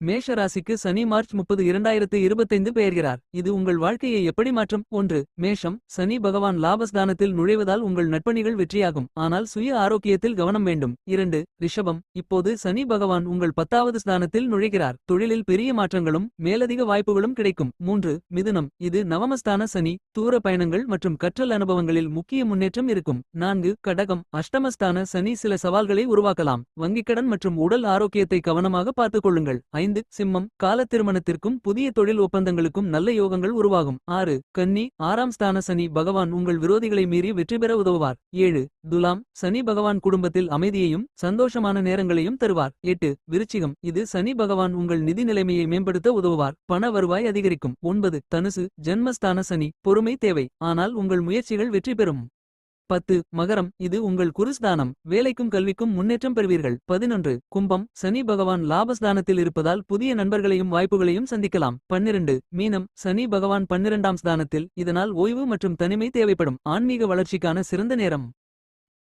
மேஷ ராசிக்கு சனி மார்ச் முப்பது இரண்டாயிரத்து இருபத்தைந்து பெயர்கிறார். இது உங்கள் வாழ்க்கையை எப்படி மாற்றும்? ஒன்று மேஷம் சனி பகவான் லாபஸ்தானத்தில் நுழைவதால் உங்கள் நட்பணிகள் வெற்றியாகும். ஆனால் சுய ஆரோக்கியத்தில் கவனம் வேண்டும். இரண்டு ரிஷபம் இப்போது சனி பகவான் உங்கள் பத்தாவது ஸ்தானத்தில் நுழைகிறார். தொழிலில் பெரிய மாற்றங்களும் மேலதிக வாய்ப்புகளும் கிடைக்கும். மூன்று மிதுனம் இது நவமஸ்தான சனி தூர பயணங்கள் மற்றும் கற்றல் அனுபவங்களில் முக்கிய முன்னேற்றம் இருக்கும். நான்கு கடகம் அஷ்டமஸ்தான சனி சில சவால்களை உருவாக்கலாம். வங்கிக்கடன் மற்றும் உடல் ஆரோக்கியத்தை கவனமாக பார்த்துக் கொள்ளுங்கள். ஐந்து சிம்மம் கால திருமணத்திற்கும் புதிய தொழில் ஒப்பந்தங்களுக்கும் நல்ல யோகங்கள் உருவாகும். ஆறு கன்னி ஆறாம் ஸ்தான சனி பகவான் உங்கள் விரோதிகளை மீறி வெற்றி பெற உதவுவார். ஏழு துலாம் சனி பகவான் குடும்பத்தில் அமைதியையும் சந்தோஷமான நேரங்களையும் தருவார். எட்டு விருச்சிகம் இது சனி பகவான் உங்கள் நிதி நிலைமையை மேம்படுத்த உதவுவார். பண வருவாய் அதிகரிக்கும். ஒன்பது தனுசு ஜென்மஸ்தான சனி பொறுமை தேவை. ஆனால் உங்கள் முயற்சிகள் வெற்றி பெறும். பத்து மகரம் இது உங்கள் குருஸ்தானம். வேலைக்கும் கல்விக்கும் முன்னேற்றம் பெறுவீர்கள். பதினொன்று கும்பம் சனி பகவான் லாபஸ்தானத்தில் இருப்பதால் புதிய நண்பர்களையும் வாய்ப்புகளையும் சந்திக்கலாம். பன்னிரண்டு மீனம் சனி பகவான் பன்னிரண்டாம் ஸ்தானத்தில் இதனால் ஓய்வு மற்றும் தனிமை தேவைப்படும். ஆன்மீக வளர்ச்சிக்கான சிறந்த நேரம்.